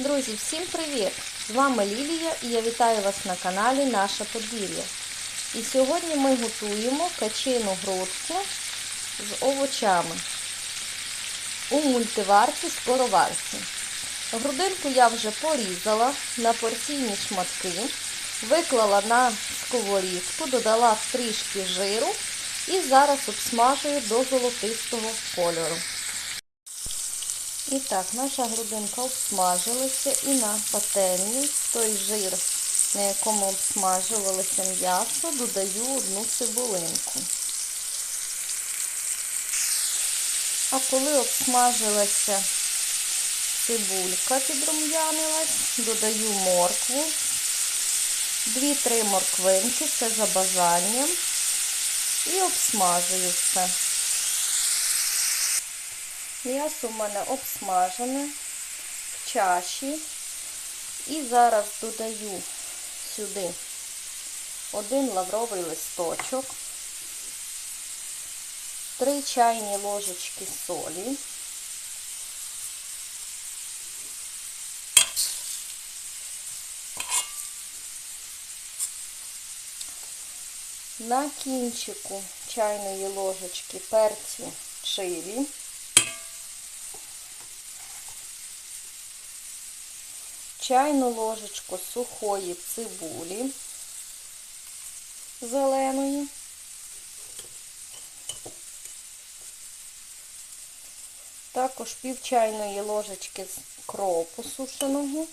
Друзі, всім привіт! З вами Лілія і я вітаю вас на каналі Наше Подвір'я. І сьогодні ми готуємо качину грудку з овочами у мультиварці скороварці. Грудинку я вже порізала на порційні шматки, виклала на сковорідку, додала трішки жиру і зараз обсмажую до золотистого кольору. І так, наша грудинка обсмажилася і на пательні той жир, на якому обсмажувалося м'ясо, додаю одну цибулинку. А коли обсмажилася цибулька, підрум'янилась, додаю моркву, 2-3 морквинки, це за бажанням, і обсмажую все. М'ясо в мене обсмажене в чаші. І зараз додаю сюди один лавровий листочок, 3 чайні ложечки солі, на кінчику чайної ложечки перцю чилі. Чайну ложечку сухої цибулі зеленої, також пів чайної ложечки кропу сушеного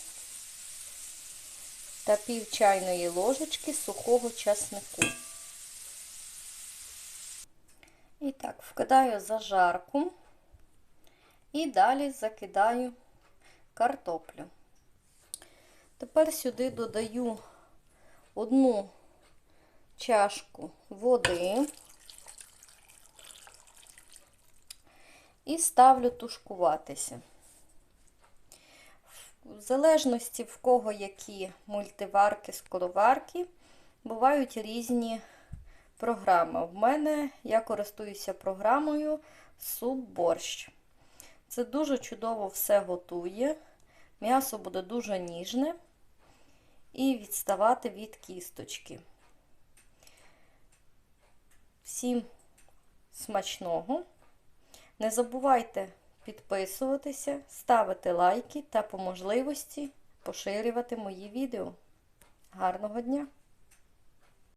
та пів чайної ложечки сухого часнику. І так, вкидаю зажарку і далі закидаю картоплю. Тепер сюди додаю одну чашку води і ставлю тушкуватися. В залежності в кого які мультиварки, скороварки, бувають різні програми. В мене я користуюся програмою суп-борщ. Це дуже чудово все готує. М'ясо буде дуже ніжне і відставати від кісточки. Всім смачного! Не забувайте підписуватися, ставити лайки та по можливості поширювати мої відео. Гарного дня!